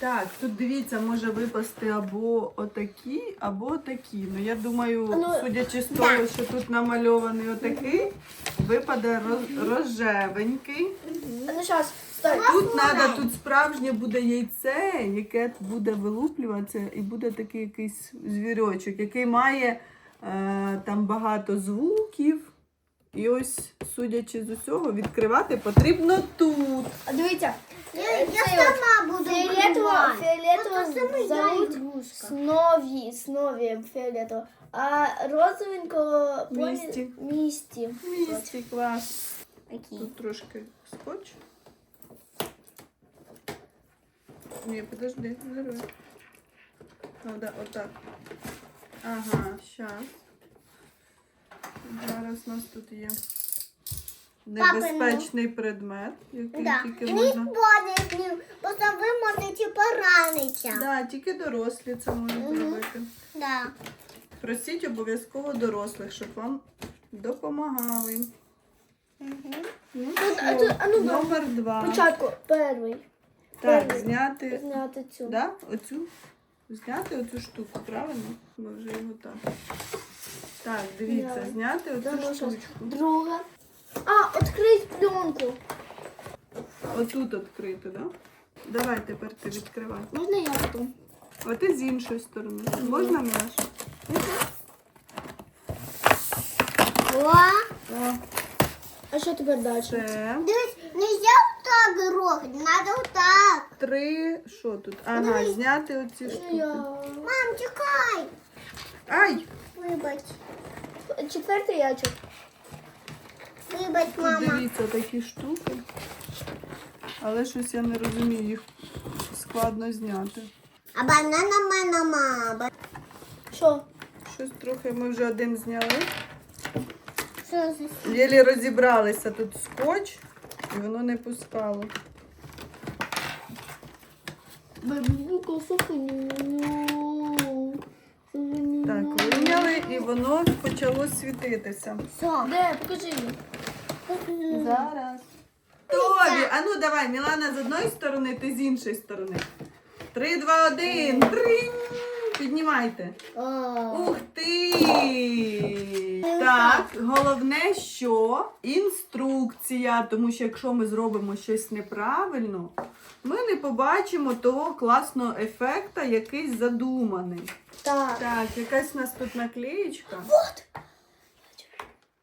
Так, тут дивіться, може випасти або отакі, або отакі. Ну я думаю, ну, судячи з того, що тут намальований отакий, випаде роз, рожевенький. Ну зараз, стой. Тут треба, тут справжнє буде яйце, яке буде вилуплюватися, і буде такий якийсь звірочок, який має е, там багато звуків. І ось, судячи з усього, відкривати потрібно тут. А дивіться. Я, е, я цей сама от буду Фіолетово, вбивати. фіолетово Ото саме я зовуть ігрушка. Снові, снові фіолетово. А розовенького Місті. помі- місті. Місті клас. Такі. Тут трошки скотч. Ні, подожди, не рви. Надо отак. Ага, щас. Зараз у нас тут є небезпечний предмет, який Да. тільки Не можна. ходить з ним, бо то ви можете поранитися. Да, тільки дорослі це можуть Мгм. робити. Да. Просіть обов'язково дорослих, щоб вам допомагали. Мгм. Ну, Тут- а що, тут- а ну, номер два. Спочатку перший. Так, перший. зняти Зняти цю. Да? Оцю? Зняти оцю штуку, правильно? Ми вже його так. Так, дивіться, Да. зняти оцю ну, штучку. Друга. А, відкрить пленку. Отут відкрито, да? Давай тепер ти відкривай. Можна я потім? А ти з іншої сторони. Можна Мілаш? О, О, А що тепер далі? це дивись, нельзя отак рухати, надо отак. три. Що тут? Ага, зняти оці штуки. Мам, чекай. Ай! Вибач, Четвертий ячок. Тут мама. дивіться такі штуки. Але щось я не розумію, їх складно зняти. А банана мене мама. Що? Щось трохи ми вже один зняли. Що за Єлі розібралися тут скотч, і воно не пускало. Бабука, суханю. Так, вийняли, і воно почало світитися. Що? Де? Покажи мені. Зараз. Тобі! А ну давай, Мілана з одної сторони, ти з іншої сторони. Три, два, один. Тринь! Піднімайте. Ух ти! Так, головне, що інструкція, тому що якщо ми зробимо щось неправильно, ми не побачимо того класного ефекта, який задуманий. Так. Так, якась у нас тут наклеєчка. Вот.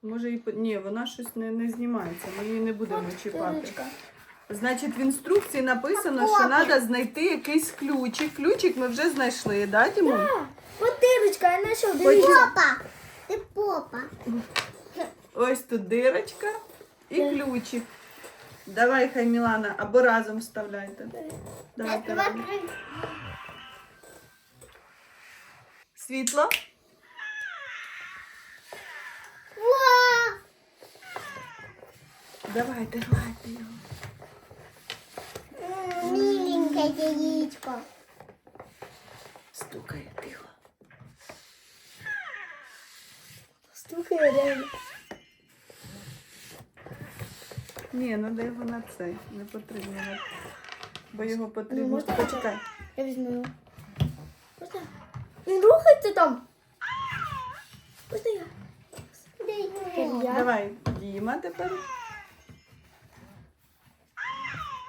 Може і по- ні, вона щось не, не знімається, ми її не будемо чіпати. Дирочка. Значить, в інструкції написано, що треба знайти якийсь ключик. Ключик ми вже знайшли, да, Тимон? От дирочка, я знайшов. Попа. Ти попа. Ось тут дирочка і ключик. Давай, хай Мілана, або разом вставляйте. Давайте. Давай, разом. Світло. Ва! Давайте, давайте його. Миленьке яєчко. Стукає тихо. Слухай, реально. Ні, ну дай його на цей. Не потрібно. Бо його Ну, потрібно. можна Почекай. Я візьму його. Можна? Він рухається там. Можна я? Дай Тепер його. я. Давай, Діма тепер.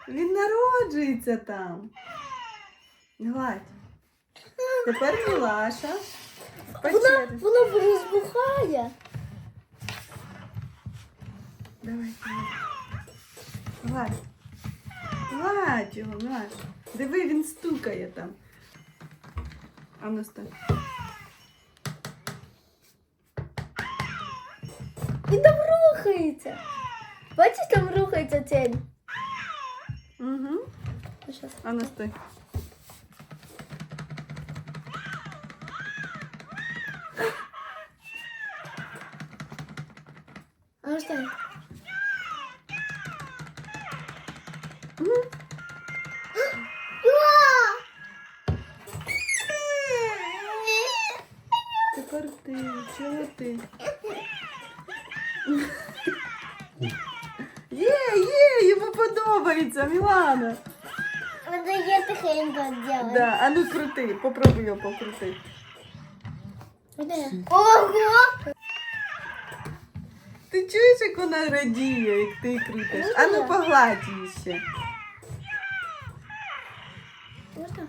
Він народжується там. Гладь. Тепер Мілаша. Вона, вона розбухає. Давай. Гладь. Гладь його, гладь. Диви, він стукає там. А ну стой. Він там рухається. Бачиш, там рухається тінь. Угу. Ну, щас. А ну стой. А ну стой. Тихенько делать. Да, а ну крути, попробуй його покрути. Ого! Ти чуєш, як вона радіє, як ти крутиш? А ну погладь її ще. Можна?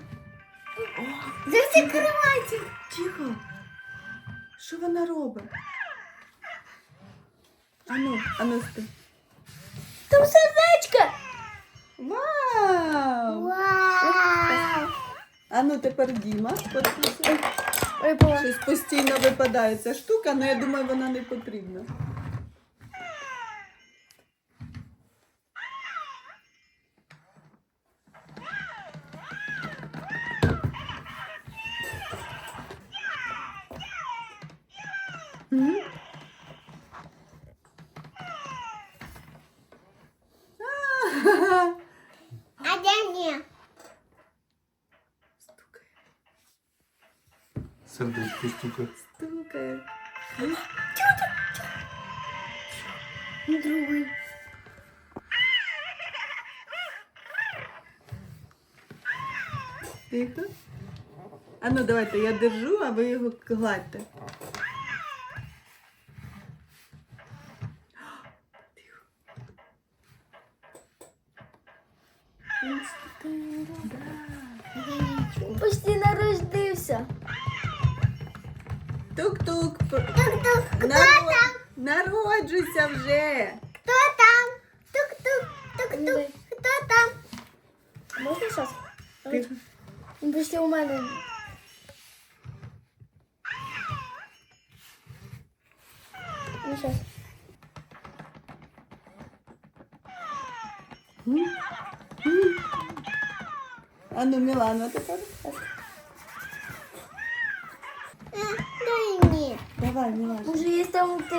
Закрывайте. Тихо. Що вона робить? Ану, ану стой. Ану тепер Діма. Ой. Щось постійно випадає ця штука, але я думаю, вона не потрібна. Мгм. А-ха-ха. А я не. Стукає, Сердечко стукає. стукає. Другой. Тихо. А ну давайте я держу, а ви його гладьте. Тихо. Він стукає. Да. Почти народився. Тук-тук. Тук-тук. Кто Наро- там? Народжуйся вже. Кто там? Тук-тук. Тук-тук. Кто там? Можна зараз? Тихо. Він почти у мене. Ну, зараз. А ну, Мілана, тепер.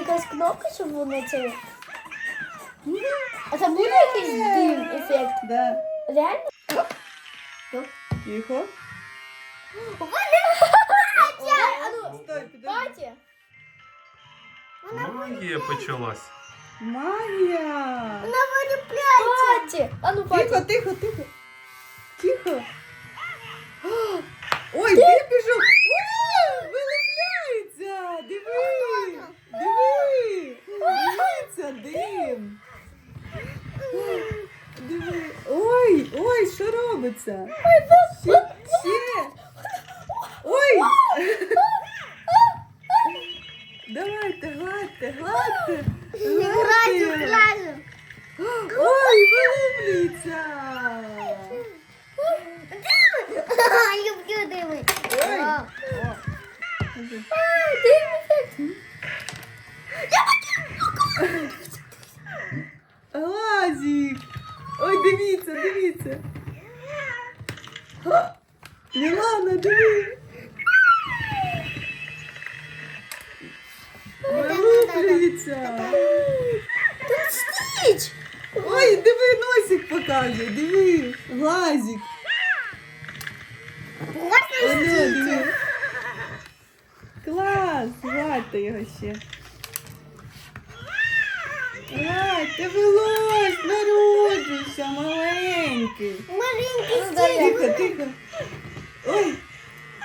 Якась кнопка, щоб воно це. А там буде якийсь дим ефект? Да. Реально? Тихо. А ну, Стой, підожди. Катя. Магія почалась. Магія. Она вылепляется. Катя. А ну, Тихо, Катя. тихо, тихо. Тихо. Ой, ти пішов. О, вилупляється. Диви. Диви. Дивіться, дим. Диви. Ой, ой, що робиться? Ще, ще. Ой. Давайте, гладьте, гладьте. Гладьте. Ой, вилуплюється. Люблю дымы. Ой. Дим ефект. Глазик. Ой, дивіться, дивіться. Мілана, диви. Вилуплюється. Тут стіч. Ой, диви, носик показує, диви. Глазик. О, ну. Клас, гладьте його ще. Гладьте, вилазь, народжуйся, маленький. Маленький Тихо, тихо. Ой,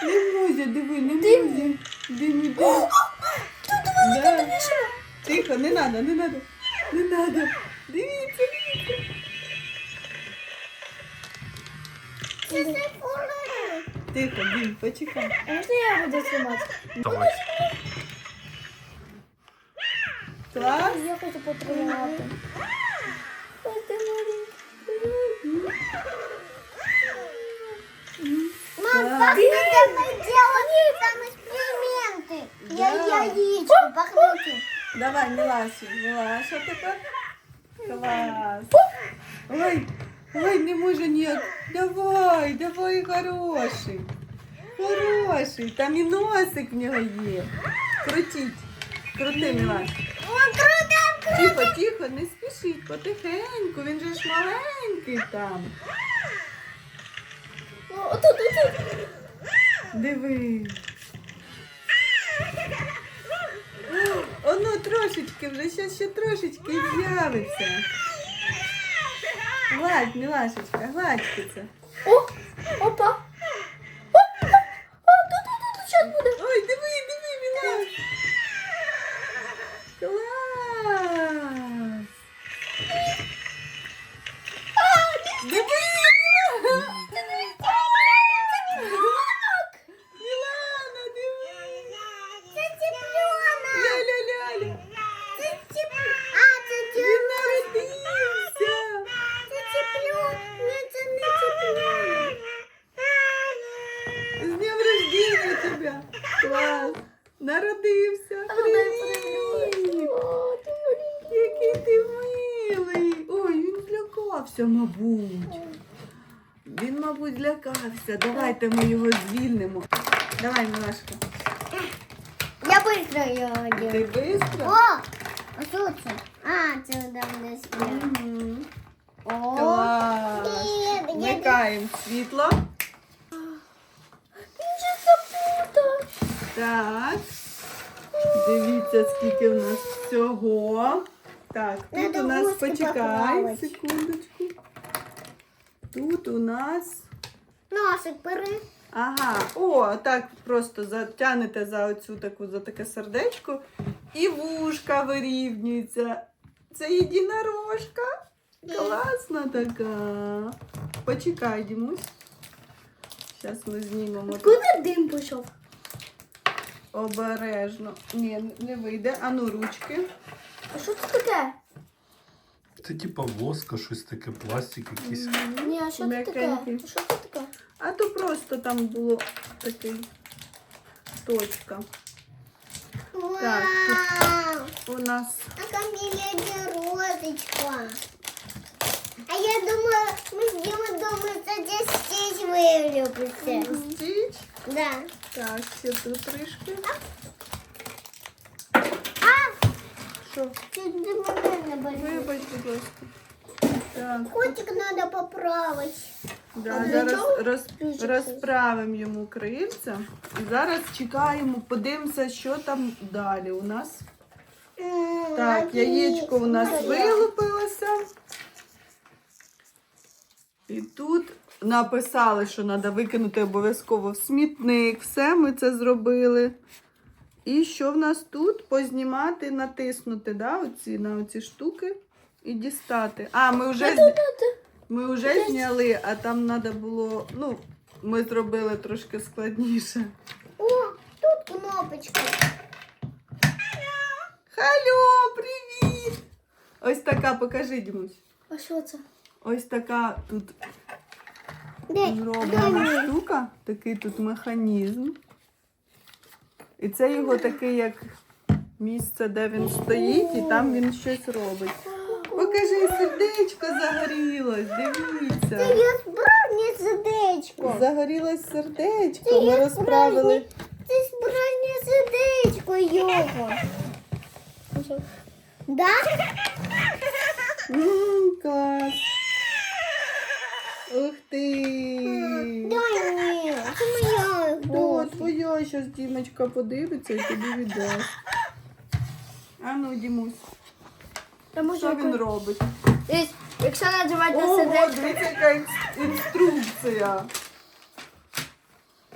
не можна, диви, не можна. Диви, да. Да. Тихо, не надо, не надо. Не надо. Дивіться, дивіться. Тихо, Дім, почекай. А можна я буду знімати? Давай. Клас. Я хочу потримати. Ой, ти маленький. Мам, как надо делать там эксперименты? Я Да. яичко похлопаю. Давай, Мілаша, Мілаша тепер. Клас. Ой, ой, не може ніяк. Давай, давай, хороший. Хороший. Там і носик в нього є. Крутіть. Крути, Мілаша. О! Тихо, тихо, не спішіть, потихеньку, він же ж маленький там. Отут, отут. Диви. Оно трошечки вже, ще, ще трошечки з'явиться. Гладь, милашечка, гладьте це. О, опа. О, о, тут, тут, тут, що буде? Ой, диви, Давайте ми його звільнимо. Давай, Милашка. Я быстро його Ти одягну. швидко? О, а що це? А, це давно свят. Мгм. О, Клас. Ні, я- Вмикаємо світло. Він же запутав. Так. Дивіться, скільки в нас всього. Так, тут Надо у нас гуски почекай секундочку. Тут у нас. Носик бери. Ага, о, так просто затягнете за оцю таку за таке сердечко, і вушка вирівнюється. Це єдинорожка. Класна така. Почекай, Дімусь. Зараз ми знімемо Куди дим пішов? обережно. Ні, не вийде. Ану, ручки. А що це таке? Це типа воска, щось таке, пластик якийсь. Ні, а що це таке? М'якенький. А Що це таке? А то просто там було такий точка. Так, Вау! У нас А Камиля розочка. А я думала, мы с Димой думаем, что здесь здесь вылюбимся. стіч. Да. Так, ще тут трішки. Що? чуть не больно. Вибач, будь ласка. Так, Котик надо поправить. да, зараз роз, розправимо йому крильця. Зараз чекаємо, подивимося, що там далі у нас. Так, яєчко у нас вилупилося. І тут написали, що треба викинути обов'язково в смітник. Все, ми це зробили. І що в нас тут? Познімати, натиснути да, оці, на оці штуки і дістати. А, ми вже, ми вже зняли, а там треба було. Ну, ми зробили трошки складніше. О, тут кнопочка. Халло, привіт! Ось така, покажи, Дімусь. А що це? Ось така тут зроблена штука, такий тут механізм. І це його таке, як місце, де він стоїть, і там він щось робить. Покажи, сердечко загорілось, Це дивіться. є справжнє сердечко. Загорілось сердечко. Ми розправили. Це справжнє сердечко його. Да? М, клас. Ух ти! Дай мені. Це моя О, дочка. твоя Дімочка подивиться і тобі віддасть. А ну, Дімусь, може що він робить? Якщо нажимати на Ого, сердечко. дивіться, яка інс- інструкція.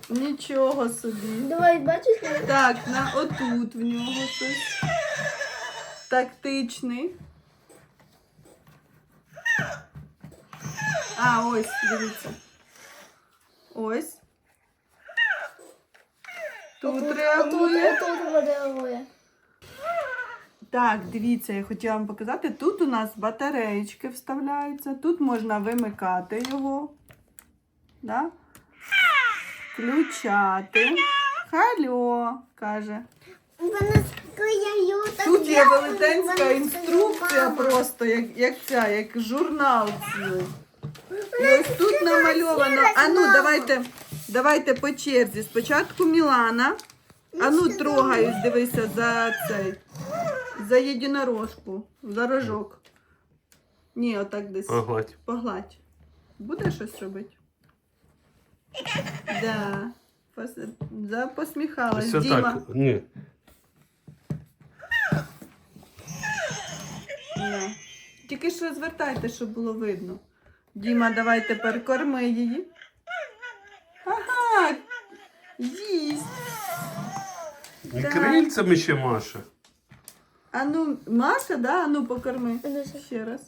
Нічого собі. Давай, бачиш? Так, на отут в нього щось. Тактичний. А, ось, дивіться. Ось. Тут реагує. Тут, реагує. Так, дивіться, я хотіла вам показати. Тут у нас батареєчки вставляються, тут можна вимикати його. Да? Включати. Хальо, каже. Тут є велетенська інструкція просто, як, як ця, як журнал. І ось тут намальовано. А ну, давайте, давайте по черзі. Спочатку Мілана. А ну, трогаюсь, дивися за цей. За єдинорожку, за рожок. Ні, отак десь. Погладь. Погладь. Буде щось робити? Да. Пос... Да, посміхалась. Все Діма. так. Ні. Да. Тільки ж розвертайте, щоб було видно. Діма, давай тепер корми її. Їсть. І Так. крильцями ще Маша. А ну, Маша, да? А ну покорми. Ну. Ще раз.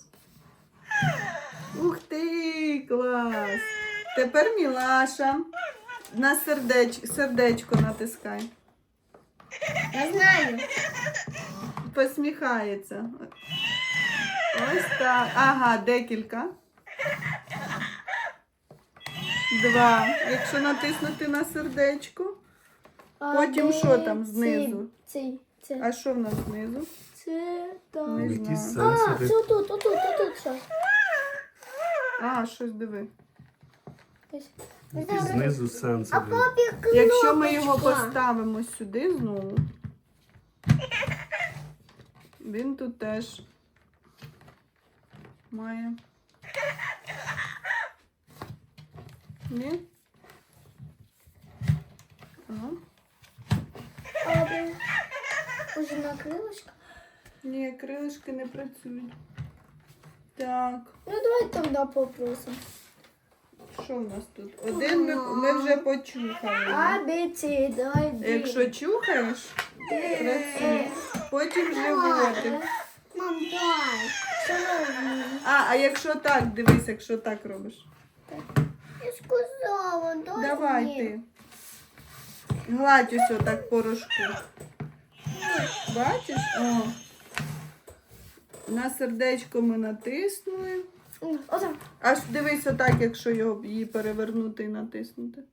Ух ти, клас. Тепер Мілаша. На сердеч... сердечко натискай. Я знаю. Посміхається. Ось так. Ага, декілька. Два. Якщо натиснути на сердечко. Потім що там цей- знизу? Цей, це, А що в нас знизу? це там. Не Якісь знаю. А, сенсори. це отут, отут, отут. А, щось диви. Ось. Якісь знизу А сенсори. папі кнопочка. Якщо ми його поставимо сюди знову, він тут теж має. Ні? Ага. А, блін. Уже накрилочка. Ні, крилишки не працюють. Так, Ну, давай тоді попросимо. що в нас тут? Один ми, ми вже почухали. А, Б, С, давай, Д. Якщо чухаєш, працює. Потім животик. Мам, дай. А, а якщо так, дивись, якщо так робиш. Я сказала, дай Давай ти. Гладь ось отак порошку. Бачиш? О. На сердечко ми натиснули. Отак. Аж дивись отак, якщо його її перевернути і натиснути.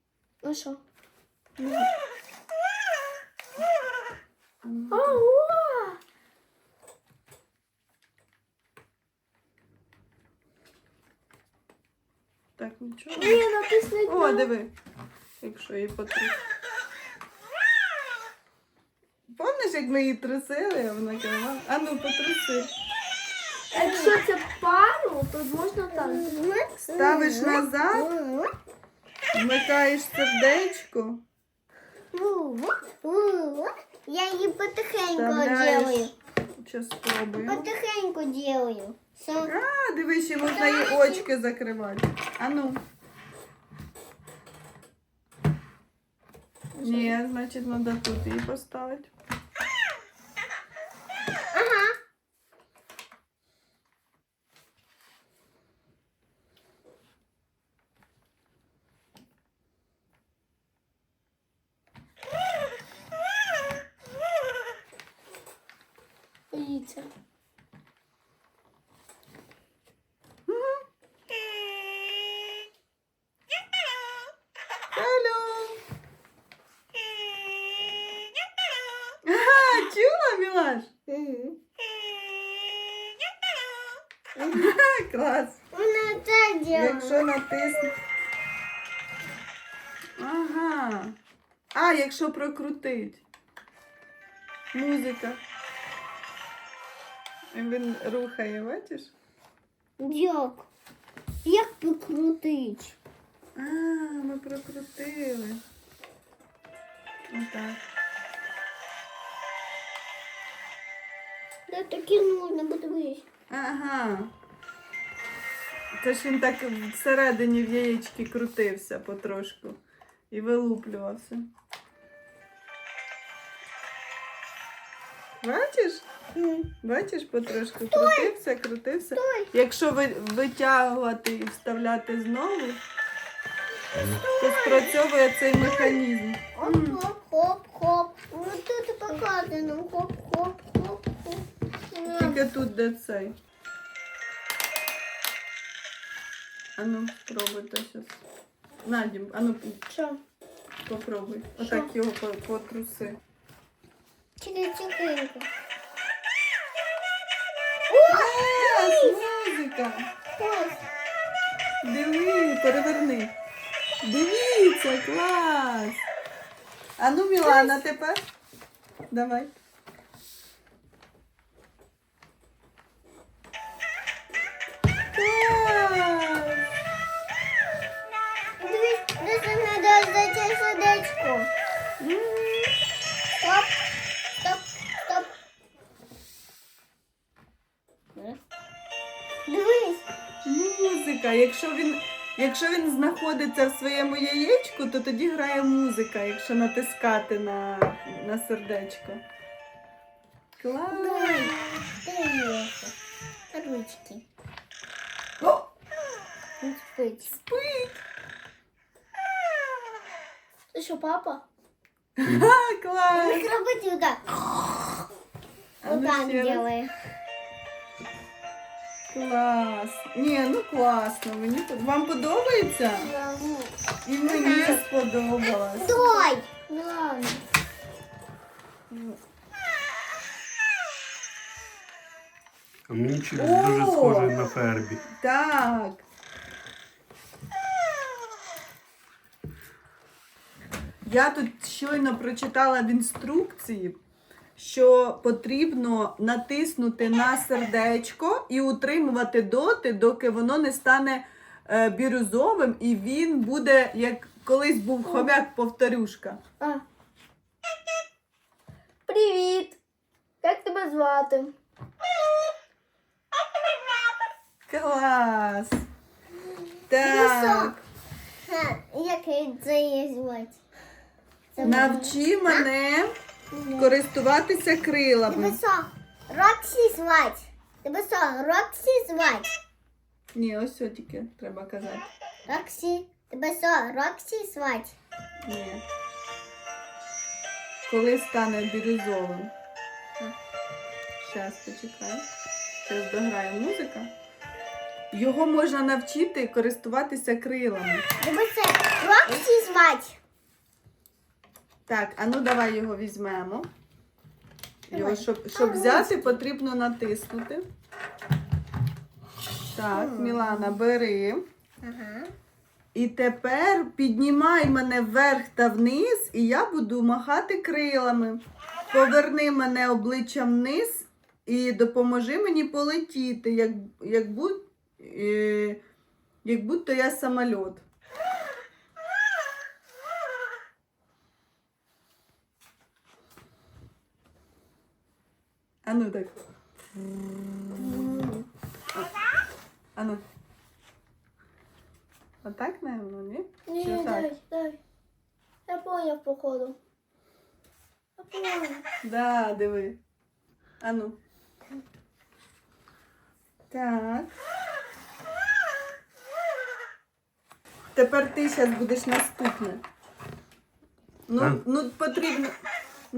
Ну що? Ну, А, уа! Так, нічого. Ні, натиснуть О, диви. Якщо її потрібно. Пам'ятаєш, як ми її трусили, а вона казала, а ну потруси. Якщо це пару, то можна так. Ставиш назад, вмикаєш сердечко, Я її потихеньку вставляєш. делаю. Зараз. Потихеньку делаю. Все. А, дивись, ще можна їй очки закривати. А ну. Ні, значить, треба тут її поставити. Якщо прокрутить. Музика. Він рухає, бачиш? Як? Як покрутить? А, ми прокрутили. Отак. Да таки нужно, подивись. Ага. Це ж він так всередині в яєчки крутився потрошку і вилуплювався. Бачиш? Бачиш, потрошку крутився, крутився. Якщо ви, витягувати і вставляти знову, то спрацьовує цей механізм. Хоп-хоп-хоп-хоп. Вот тут показано. Хоп-хоп-хоп-хоп. Тільки тут де цей. Ану, спробуйте зараз. Надім, ану Що? попробуй. Отак його по- потруси. Тихо-тихонько. Музика! Ось. Диви, переверни. Дивіться, клас! А ну, Мілана, тепер. Давай. Якщо він, якщо він знаходиться в своєму яєчку, то тоді грає музика, якщо натискати на, на сердечко. Клас! Ручки. О, спить. спить! Ти що, папа? Клас! Ми робити вот так. Клас! Ні, ну класно. Мені под- вам подобається? І мені сподобалось. Дай. А мені чуть О! дуже схоже на Фербі. Так. Я тут щойно прочитала в інструкції, що потрібно натиснути на сердечко і утримувати доти, доки воно не стане е, бірюзовим, і він буде, як колись був хомяк повторюшка. А. Привіт! Як тебе звати? Клас! Так, Як це її звати? навчи мене користуватися крилами. Тебе Роксі звати? Тебе що, Роксі звати? Ні, ось що тільки треба казати. Роксі. Тебе що, Роксі звати? Ні. Коли стане бірюзовим. Зараз почекай. Зараз дограє музика. Його можна навчити користуватися крилами. Тебе це Роксі звати? Так, а ну давай його візьмемо. Його, щоб, щоб взяти, потрібно натиснути. Так, Мілана, бери. Ага. І тепер піднімай мене вверх та вниз, і я буду махати крилами. Поверни мене обличчям вниз і допоможи мені полетіти, як, як, будь, е, як будто я самольот. А ну так. А ну. Отак, наверное, ні? Ні, Чи отак? дай, дай. Я поняв, походу. Я поняв. Да, диви. А ну. Так. Тепер ти зараз будеш наступне. Ну, А? ну потрібно.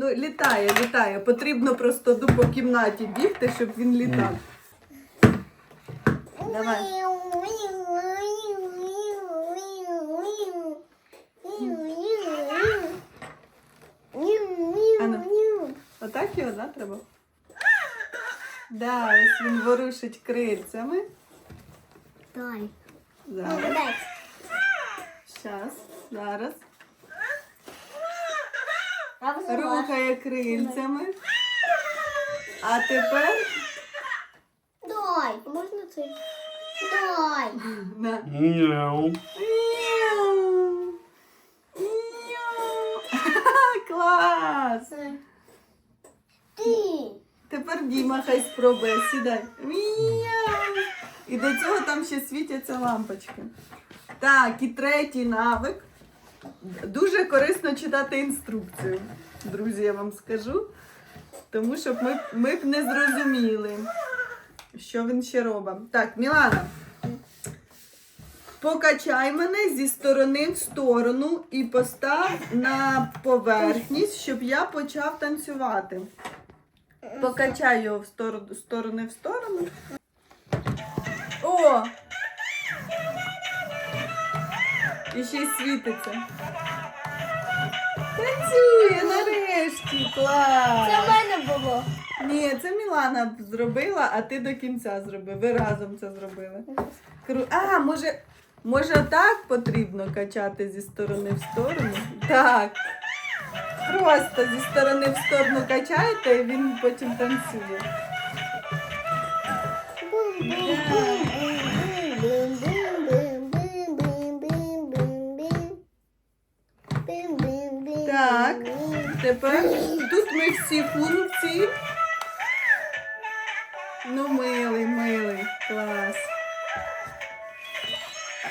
Ну, літає, літає. Потрібно просто по кімнаті бігти, щоб він літав. Давай. Отак його, да, треба? Да, ось він ворушить крильцями. Дай. Зараз. Щас, зараз. Рухає крильцями. А тепер Дай. Можна цей? Дай. на. Мяу. Мяу. Мяу. Клас! Ти. Тепер Діма хай спробує. Сідай. Мяу. І до цього там ще світяться лампочки. Так, і третій навик. Дуже корисно читати інструкцію, друзі, я вам скажу. Тому що ми, ми б не зрозуміли, що він ще робить. Так, Мілана. Покачай мене зі сторони в сторону і постав на поверхність, щоб я почав танцювати. Покачай його в сторону, сторони в сторону. О! І ще світиться. Працює нарешті! Клас! Це в мене було. Ні, це Мілана зробила, а ти до кінця зробив. Ви разом це зробили. Кру... А, може, може так потрібно качати зі сторони в сторону? Так. Просто зі сторони в сторону качаєте, і він потім танцює. Так. Тепер тут ми всі функції. Ну, милий, милий, клас.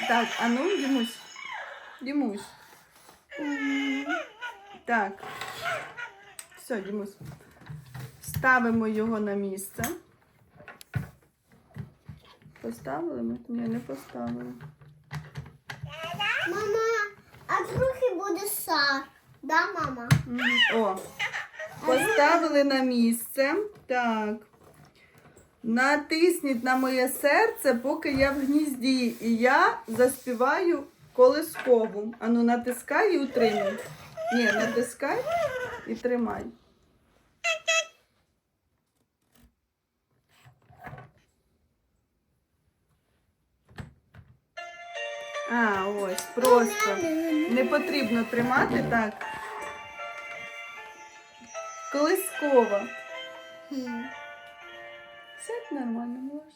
Так, а ну, Дімусь. Дімусь. Так. Все, Дімусь. Ставимо його на місце. Поставили ми? Ні, не поставили. Мама, а трохи буде са. Да, мама? О, поставили на місце. Так. Натисніть на моє серце, поки я в гнізді. І я заспіваю колискову. Ану, натискай і утримай. Ні, натискай і тримай. А, ось, просто. Не потрібно тримати так. Колискова. Сядь нормально, можеш.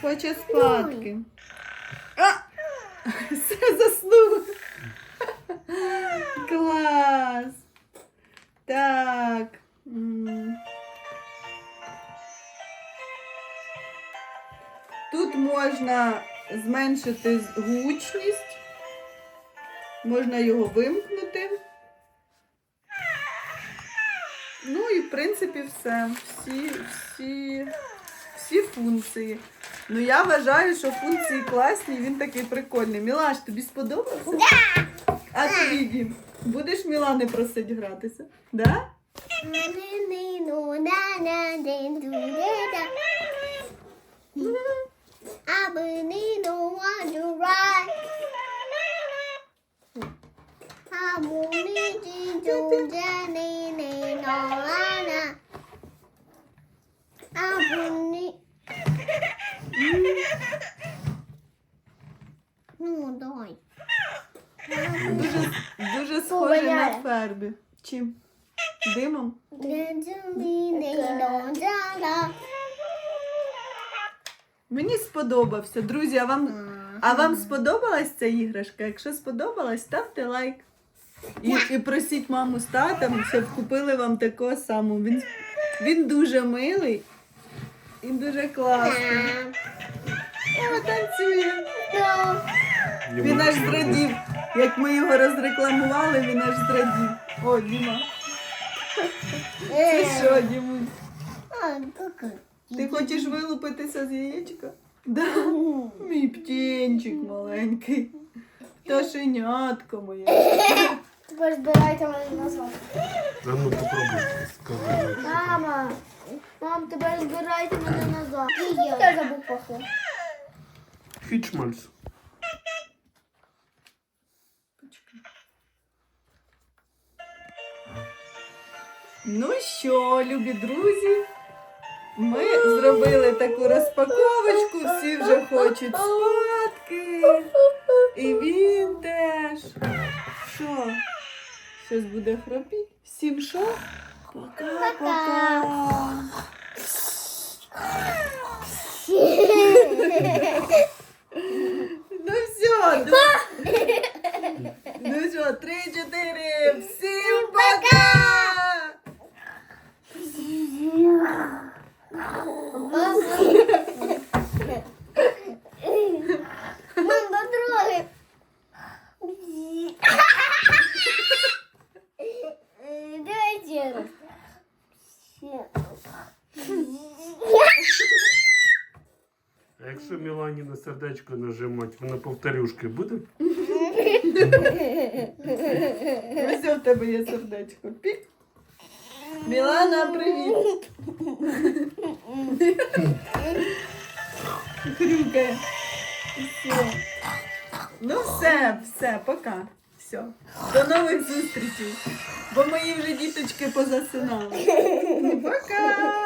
Хоче спадки. А! Все заснув. Клас. Так. Тут можна зменшити гучність. Можна його вимкнути. В принципі все. Всі, всі, всі функції. Ну я вважаю, що функції класні, він такий прикольний. Мілаш, тобі сподобався? А тобі, Дім, будеш Мілани просить гратися? Да? Сподобався. Друзі, а вам, а вам сподобалась ця іграшка? Якщо сподобалась, ставте лайк. І, і просіть маму з татом, щоб купили вам такого самого. Він, він дуже милий і дуже класний. О, танцює. Він аж зрадів. Як ми його розрекламували, він аж зрадів. О, Діма. Це що, Дімусь? Ти хочеш вилупитися з яєчка? Да. Мій птенчик маленький. Пташенятко моє. Тепер збирайте мене назад. А ну попробуй сказати. Мама, мам, тепер збирайте мене назад. Я забув пахло. Фічмальс. Ну що, любі друзі, Ми зробили таку розпаковочку, всі вже хочуть спадки. І він теж. Що? Щось буде хропіть? Всім що? Пока-пока. Ну все, ну, ну що, три, чотири, всім пока! Мам, потрогай. Давайте раз. А якщо Мілані на сердечко вона повторюшки буде? Ось в тебе є сердечко. Пік. Мілана, привіт. Хрюкає. Все. Ну все, все, пока. Все. До нових зустрічей. Бо мої вже діточки позасинали. Пока.